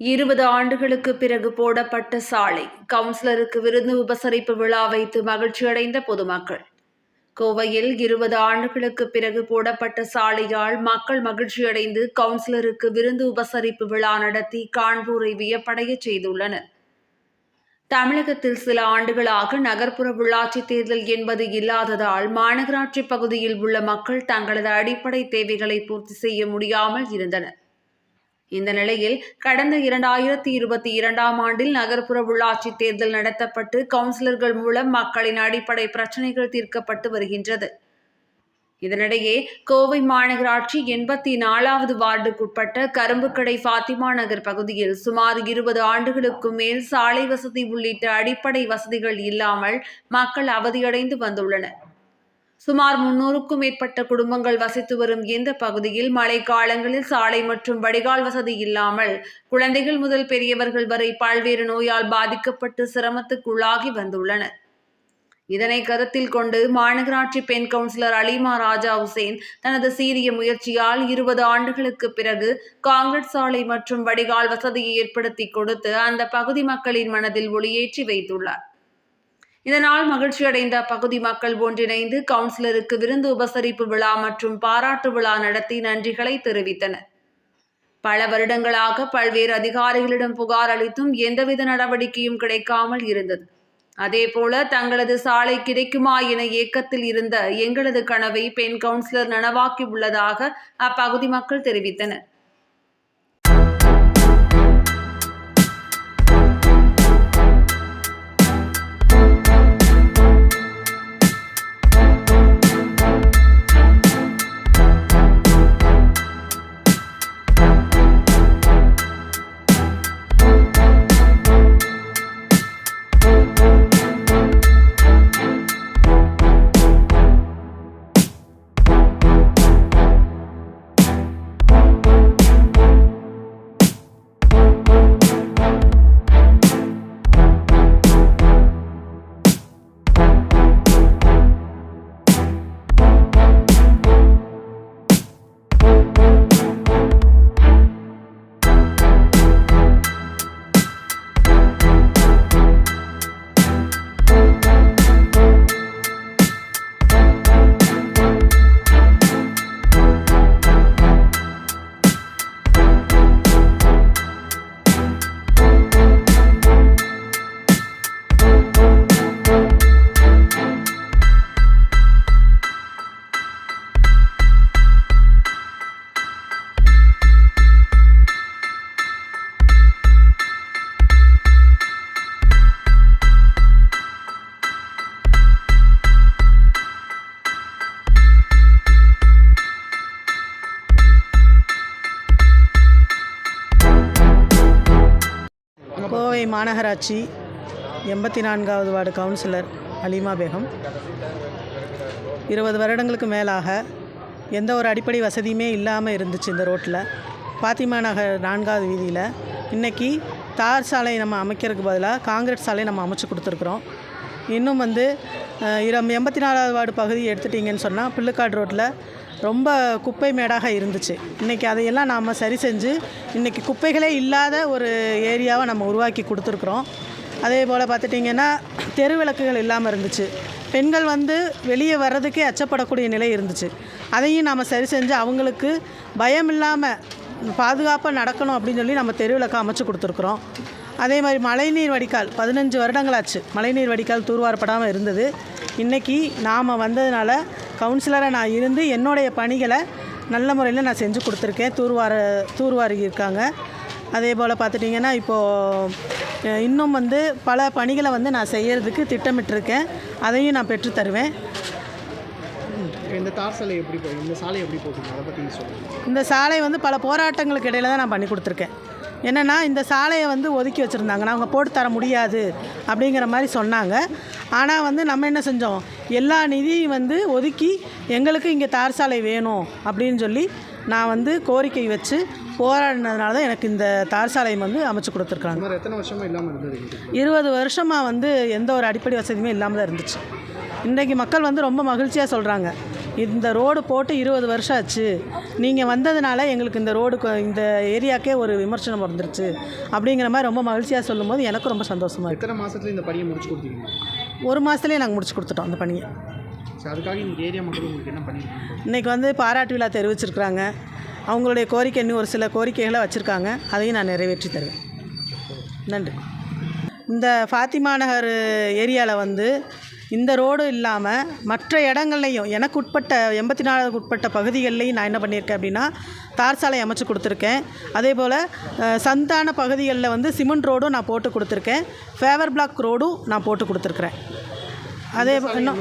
இருபது ஆண்டுகளுக்கு பிறகு போடப்பட்ட சாலை கவுன்சிலருக்கு விருந்து உபசரிப்பு விழா வைத்து மகிழ்ச்சியடைந்த பொதுமக்கள். கோவையில் இருபது ஆண்டுகளுக்கு பிறகு போடப்பட்ட சாலையால் மக்கள் மகிழ்ச்சியடைந்து கவுன்சிலருக்கு விருந்து உபசரிப்பு விழா நடத்தி காண்பூரை வியப்படையச் செய்துள்ளனர். தமிழகத்தில் சில ஆண்டுகளாக நகர்ப்புற உள்ளாட்சி தேர்தல் என்பது இல்லாததால் மாநகராட்சி பகுதியில் உள்ள மக்கள் தங்களது அடிப்படை தேவைகளை பூர்த்தி செய்ய முடியாமல் இருந்தனர். இந்த நிலையில் கடந்த இரண்டாயிரத்தி இருபத்தி இரண்டாம் ஆண்டில் நகர்ப்புற உள்ளாட்சி தேர்தல் நடத்தப்பட்டு கவுன்சிலர்கள் மூலம் மக்களின் அடிப்படை பிரச்சினைகள் தீர்க்கப்பட்டு வருகின்றது. இதனிடையே கோவை மாநகராட்சி எண்பத்தி நாலாவது வார்டுக்குட்பட்ட கரும்புக்கடை ஃபாத்திமா நகர் பகுதியில் சுமார் இருபது ஆண்டுகளுக்கு மேல் சாலை வசதி உள்ளிட்ட அடிப்படை வசதிகள் இல்லாமல் மக்கள் அவதியடைந்து வந்துள்ளனர். சுமார் முன்னூறுக்கும் மேற்பட்ட குடும்பங்கள் வசித்து வரும் இந்த பகுதியில் மழை காலங்களில் சாலை மற்றும் வடிகால் வசதி இல்லாமல் குழந்தைகள் முதல் பெரியவர்கள் வரை பல்வேறு நோயால் பாதிக்கப்பட்டு சிரமத்துக்குள்ளாகி வந்துள்ளனர். இதனை கருத்தில் கொண்டு மாநகராட்சி பெண் கவுன்சிலர் அலிமா ராஜா உசேன் தனது சீரிய முயற்சியால் இருபது ஆண்டுகளுக்கு பிறகு காங்கிரஸ் சாலை மற்றும் வடிகால் வசதியை ஏற்படுத்தி கொடுத்து அந்த பகுதி மக்களின் மனதில் ஒளியேற்றி வைத்துள்ளார். இதனால் மகிழ்ச்சியடைந்த பகுதி மக்கள் ஒன்றிணைந்து கவுன்சிலருக்கு விருந்து உபசரிப்பு விழா மற்றும் பாராட்டு விழா நடத்தி நன்றிகளை தெரிவித்தனர். பல வருடங்களாக பல்வேறு அதிகாரிகளிடம் புகார் அளித்தும் எந்தவித நடவடிக்கையும் கிடைக்காமல் இருந்தது. அதேபோல தங்களது சாலை கிடைக்குமா என ஏக்கத்தில் இருந்த எங்களது கனவை பெண் கவுன்சிலர் நனவாக்கி உள்ளதாக அப்பகுதி மக்கள் தெரிவித்தனர். மாநகராட்சி எண்பத்தி நான்காவது வார்டு கவுன்சிலர் அலிமா பேகம். இருபது வருடங்களுக்கு மேலாக எந்த ஒரு அடிப்படை வசதியுமே இல்லாமல் இருந்துச்சு இந்த ரோட்டில் பாத்திமா நகர் நான்காவது வீதியில். இன்றைக்கி தார் சாலை நம்ம அமைக்கிறதுக்கு பதிலாக காங்கிரட் சாலை நம்ம அமைச்சு கொடுத்துருக்குறோம். இன்னும் வந்து இரம் எண்பத்தி நாலாவது வார்டு பகுதி எடுத்துட்டிங்கன்னு சொன்னால் பிள்ளைக்காடு ரோட்டில் ரொம்ப குப்பை மேடாக இருந்துச்சு. இன்றைக்கி அதையெல்லாம் நாம் சரி செஞ்சு இன்றைக்கி குப்பைகளே இல்லாத ஒரு ஏரியாவை நம்ம உருவாக்கி கொடுத்துருக்குறோம். அதே போல் பார்த்துட்டிங்கன்னா தெரு விளக்குகள் இல்லாமல் இருந்துச்சு. பெண்கள் வந்து வெளியே வர்றதுக்கே அச்சப்படக்கூடிய நிலை இருந்துச்சு. அதையும் நாம் சரி செஞ்சு அவங்களுக்கு பயம் இல்லாமல் பாதுகாப்பாக நடக்கணும் அப்படின்னு சொல்லி நம்ம தெரு விளக்கு அமைச்சு கொடுத்துருக்குறோம். அதே மாதிரி மழைநீர் வடிகால் பதினஞ்சு வருடங்களாச்சு மழைநீர் வடிகால் தூர்வாரப்படாமல் இருந்தது. இன்றைக்கி நாம் வந்ததுனால கவுன்சிலராக நான் இருந்து என்னுடைய பணிகளை நல்ல முறையில் நான் செஞ்சு கொடுத்துருக்கேன். தூர்வார தூர்வாரி இருக்காங்க. அதே போல் பார்த்துட்டிங்கன்னா இப்போது இன்னும் வந்து பல பணிகளை வந்து நான் செய்யறதுக்கு திட்டமிட்டிருக்கேன். அதையும் நான் பெற்று தருவேன். இந்த தார் சாலை எப்படி இந்த சாலை எப்படி போகுது? அதை பற்றி சொல்லுங்கள் இந்த சாலை வந்து பல போராட்டங்களுக்கு இடையில தான் நான் பண்ணி கொடுத்துருக்கேன். என்னென்னா இந்த சாலையை வந்து ஒதுக்கி வச்சுருந்தாங்க. நாங்கள் போட்டு தர முடியாது அப்படிங்கிற மாதிரி சொன்னாங்க. ஆனால் வந்து நம்ம என்ன செஞ்சோம்? எல்லா நிதியும் வந்து ஒதுக்கி எங்களுக்கு இங்கே தார் சாலை வேணும் அப்படின்னு சொல்லி நான் வந்து கோரிக்கை வச்சு போராடினதுனால தான் எனக்கு இந்த தார் சாலை வந்து அமைச்சு கொடுத்துருக்காங்க. எத்தனை வருஷமாக இல்லாமல் இருந்தது? இருபது வருஷமாக வந்து எந்த ஒரு அடிப்படை வசதியுமே இல்லாமல் தான் இருந்துச்சு. இன்றைக்கு மக்கள் வந்து ரொம்ப மகிழ்ச்சியாக சொல்கிறாங்க இந்த ரோடு போட்டு இருபது வருஷம் ஆச்சு. நீங்கள் வந்ததுனால எங்களுக்கு இந்த ரோடு இந்த ஏரியாக்கே ஒரு விமர்சனம் வந்துருச்சு. அப்படிங்கிற மாதிரி ரொம்ப மகிழ்ச்சியாக சொல்லும்போது எனக்கும் ரொம்ப சந்தோஷமாக இருக்குது எத்தனை மாசத்துல இந்த பணியை முடிச்சு கொடுத்தீங்க? ஒரு மாதத்துலேயே நாங்கள் முடிச்சு கொடுத்துட்டோம் அந்த பணியை. அதுக்காக இந்த ஏரியா மக்கள் உங்களுக்கு என்ன பண்ணியிருக்காங்க இன்றைக்கி வந்து பாராட்டு விழா தெரிவிச்சிருக்கிறாங்க. அவங்களுடைய கோரிக்கை இன்னும் ஒரு சில கோரிக்கைகளை வச்சுருக்காங்க. அதையும் நான் நிறைவேற்றி தருவேன். நன்றி. இந்த ஃபாத்திமா நகர் ஏரியாவில் வந்து இந்த ரோடு இல்லாமல் மற்ற இடங்கள்லையும் எனக்கு உட்பட்ட எண்பத்தி நாலுக்கு உட்பட்ட பகுதிகள்லையும் நான் என்ன பண்ணியிருக்கேன் அப்படின்னா தார் சாலை அமைச்சு கொடுத்துருக்கேன். அதே போல் சந்தான பகுதிகளில் வந்து சிமெண்ட் ரோடும் நான் போட்டு கொடுத்துருக்கேன். ஃபேவர் பிளாக் ரோடும் நான் போட்டு கொடுத்துருக்குறேன். அதே இன்னும்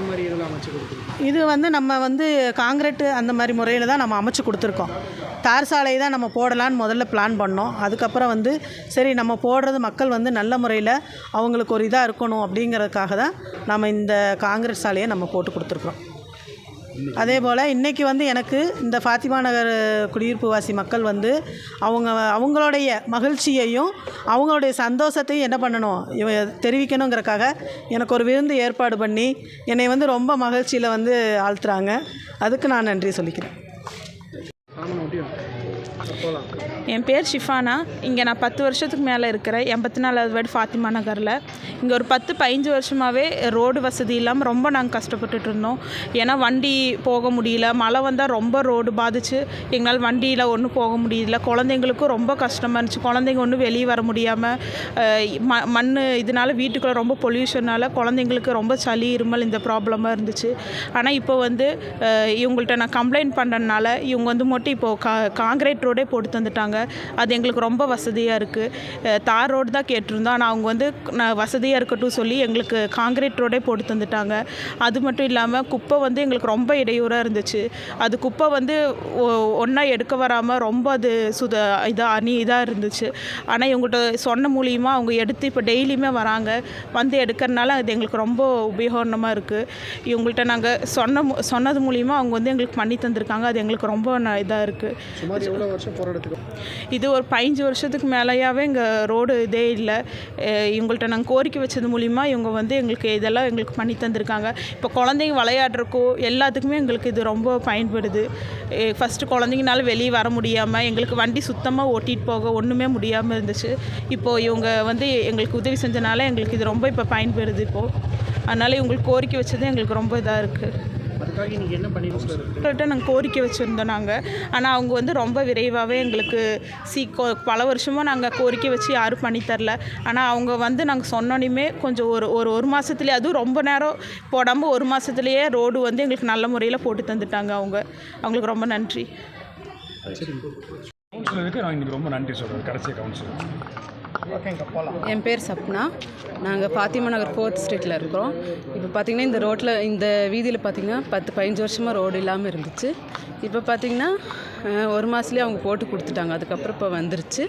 இது வந்து நம்ம வந்து காங்கிரீட்டு அந்த மாதிரி முறையில் தான் நம்ம அமைச்சு கொடுத்துருக்கோம். தார் சாலை தான் நம்ம போடலான்னு முதல்ல பிளான் பண்ணோம். அதுக்கப்புறம் வந்து சரி நம்ம போடுறது மக்கள் வந்து நல்ல முறையில் அவங்களுக்கு ஒரு இதாக இருக்கணும் அப்படிங்கிறதுக்காக தான் நம்ம இந்த காங்கிரீட் சாலையை நம்ம போட்டு கொடுத்துருக்குறோம் அதே போல் இன்றைக்கி வந்து எனக்கு இந்த ஃபாத்திமா நகர் குடியிருப்புவாசி மக்கள் வந்து அவங்க அவங்களுடைய மகிழ்ச்சியையும் அவங்களுடைய சந்தோஷத்தையும் என்ன பண்ணணும் தெரிவிக்கணுங்கிறக்காக எனக்கு ஒரு விருந்து ஏற்பாடு பண்ணி என்னை வந்து ரொம்ப மகிழ்ச்சியில் வந்து ஆழ்த்துறாங்க. அதுக்கு நான் நன்றி சொல்லிக்கிறேன். என் பேர் ஷிஃபானா. இங்கே நான் பத்து வருஷத்துக்கு மேலே இருக்கிறேன் எண்பத்தி நாலாவது வார்டு ஃபாத்திமா நகரில். இங்கே ஒரு பத்து பதினஞ்சு வருஷமாகவே ரோடு வசதி இல்லாமல் ரொம்ப நாங்கள் கஷ்டப்பட்டுட்டு இருந்தோம். ஏன்னா வண்டி போக முடியல. மழை வந்தால் ரொம்ப ரோடு பாதிச்சு. எங்களால் வண்டியில் ஒன்றும் போக முடியல. குழந்தைங்களுக்கும் ரொம்ப கஷ்டமாக இருந்துச்சு. குழந்தைங்க ஒன்றும் வெளியே வர முடியாமல் ம மண் இதனால வீட்டுக்குள்ளே ரொம்ப பொல்யூஷனால் குழந்தைங்களுக்கு ரொம்ப சளி இருமல் இந்த ப்ராப்ளமாக இருந்துச்சு. ஆனால் இப்போ வந்து இவங்கள்ட்ட நான் கம்ப்ளைண்ட் பண்ணுறதுனால இவங்க வந்து மட்டும் இப்போது கா காங்கிரீட் ரோடே போட்டு தந்துட்டாங்க. அது எங்களுக்கு ரொம்ப வசதியாக இருக்குது தார் ரோடு தான் கேட்டிருந்தோம். ஆனால் அவங்க வந்து நான் வசதியாக இருக்கட்டும் சொல்லி எங்களுக்கு காங்கிரீட் ரோடே போட்டு தந்துட்டாங்க. அது மட்டும் இல்லாமல் குப்பை வந்து எங்களுக்கு ரொம்ப இடையூறாக இருந்துச்சு. அது குப்பை வந்து ஒன்றா எடுக்க வராமல் ரொம்ப அது சுத இதாக அணி இதாக இருந்துச்சு. ஆனால் இவங்கள்ட்ட சொன்ன மூலியமாக அவங்க எடுத்து இப்போ டெய்லியுமே வராங்க. வந்து எடுக்கிறனால அது எங்களுக்கு ரொம்ப உபயோகமாக இருக்குது இவங்கள்ட்ட நாங்கள் சொன்ன சொன்னது மூலியமாக அவங்க வந்து எங்களுக்கு பண்ணி தந்திருக்காங்க. அது எங்களுக்கு ரொம்ப இதாக இருக்குது இது ஒரு பதினஞ்சு வருஷத்துக்கு மேலேயாவே இங்கே ரோடு இதே இல்லை. இவங்கள்ட்ட நாங்கள் கோரிக்கை வச்சது மூலிமா இவங்க வந்து எங்களுக்கு இதெல்லாம் எங்களுக்கு பண்ணி தந்திருக்காங்க. இப்போ குழந்தைங்க விளையாடுறக்கோ எல்லாத்துக்குமே எங்களுக்கு இது ரொம்ப பயன்படுது. ஃபஸ்ட்டு குழந்தைங்கனால வெளியே வர முடியாமல் எங்களுக்கு வண்டி சுத்தமாக ஓட்டிகிட்டு போக ஒன்றுமே முடியாமல் இருந்துச்சு. இப்போது இவங்க வந்து எங்களுக்கு உதவி செஞ்சனால எங்களுக்கு இது ரொம்ப இப்போ பயன்படுது இப்போது அதனால் இவங்களுக்கு கோரிக்கை வச்சது எங்களுக்கு ரொம்ப இதாக இருக்குது அதுக்காக நீங்கள் கோரிக்கை வச்சுருந்தோம் நாங்கள் ஆனால் அவங்க வந்து ரொம்ப விரைவாகவே எங்களுக்கு சீக்கோ பல வருஷமாக நாங்கள் கோரிக்கை வச்சு யாரும் பண்ணி தரல. ஆனால் அவங்க வந்து நாங்கள் சொன்னோனையுமே கொஞ்சம் ஒரு ஒரு ஒரு மாதத்துலேயே அதுவும் ரொம்ப நேரம் போடாமல் ஒரு மாதத்துலேயே ரோடு வந்து எங்களுக்கு நல்ல முறையில் போட்டு தந்துட்டாங்க அவங்க. அவங்களுக்கு ரொம்ப நன்றி. கவுன்சிலருக்கு நான் இன்னைக்கு ரொம்ப நன்றி சொல்கிறேன் கடைசி கவுன்சிலர் ஓகேங்க போகலாம் என் பேர் சப்னா. நாங்கள் ஃபாத்திமா நகர் ஃபோர்த் ஸ்ட்ரீட்டில் இருக்கிறோம். இப்போ பார்த்திங்கன்னா இந்த ரோட்டில் இந்த வீதியில் பார்த்திங்கன்னா பத்து பதினஞ்சு வருஷமாக ரோடு இல்லாமல் இருந்துச்சு. இப்போ பார்த்திங்கன்னா ஒரு மாதத்துலேயே அவங்க போட்டு கொடுத்துட்டாங்க. அதுக்கப்புறம் இப்போ வந்துருச்சு.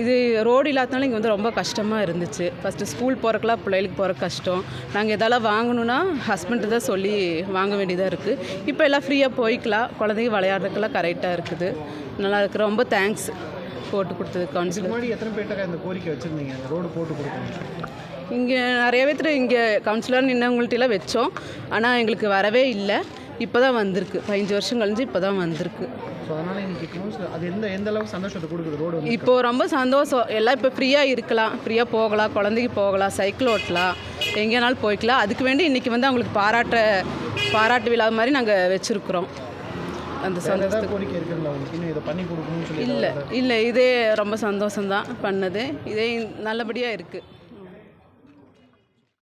இது ரோடு இல்லாதனால இங்கே வந்து ரொம்ப கஷ்டமாக இருந்துச்சு. ஃபஸ்ட்டு ஸ்கூல் போகிறக்கெல்லாம் பிள்ளைகளுக்கு போகிற கஷ்டம். நாங்கள் எதால வாங்கணுன்னா ஹஸ்பண்டு தான் சொல்லி வாங்க வேண்டியதாக இருக்குது இப்போ எல்லாம் ஃப்ரீயாக போய்க்கலாம். குழந்தைங்க விளையாடுறதுக்கெல்லாம் கரெக்டாக இருக்குது. நல்லா இருக்குது ரொம்ப தேங்க்ஸ் போட்டு கொடுத்தது கவுன்சிலர் முன்னாடி எத்தனை பேர்ட்ட இந்த கோரிக்கை வச்சுருந்தீங்க? இந்த ரோடு போட்டு கொடுக்கணும். இங்கே நிறைய பேர்த்துல இங்கே கவுன்சிலர் நின்னவங்கள்ட்டலாம் வச்சோம். ஆனால் எங்களுக்கு வரவே இல்லை. இப்போ தான் வந்திருக்கு. பதினஞ்சு வருஷம் கழிஞ்சு இப்போ தான் வந்திருக்கு இப்போது ரொம்ப சந்தோஷம். எல்லாம் இப்போ ஃப்ரீயாக இருக்கலாம். ஃப்ரீயாக போகலாம். குழந்தைக்கு போகலாம். சைக்கிள் ஓட்டலாம். எங்கேனாலும் போய்க்கலாம். அதுக்கு வேண்டி இன்றைக்கி வந்து அவங்களுக்கு பாராட்ட பாராட்டு விழா மாதிரி நாங்கள் வச்சுருக்குறோம். அந்த சந்தோஷத்துக்கு இல்லை இல்லை இதே ரொம்ப சந்தோஷம்தான் பண்ணது. இதே நல்லபடியாக இருக்குது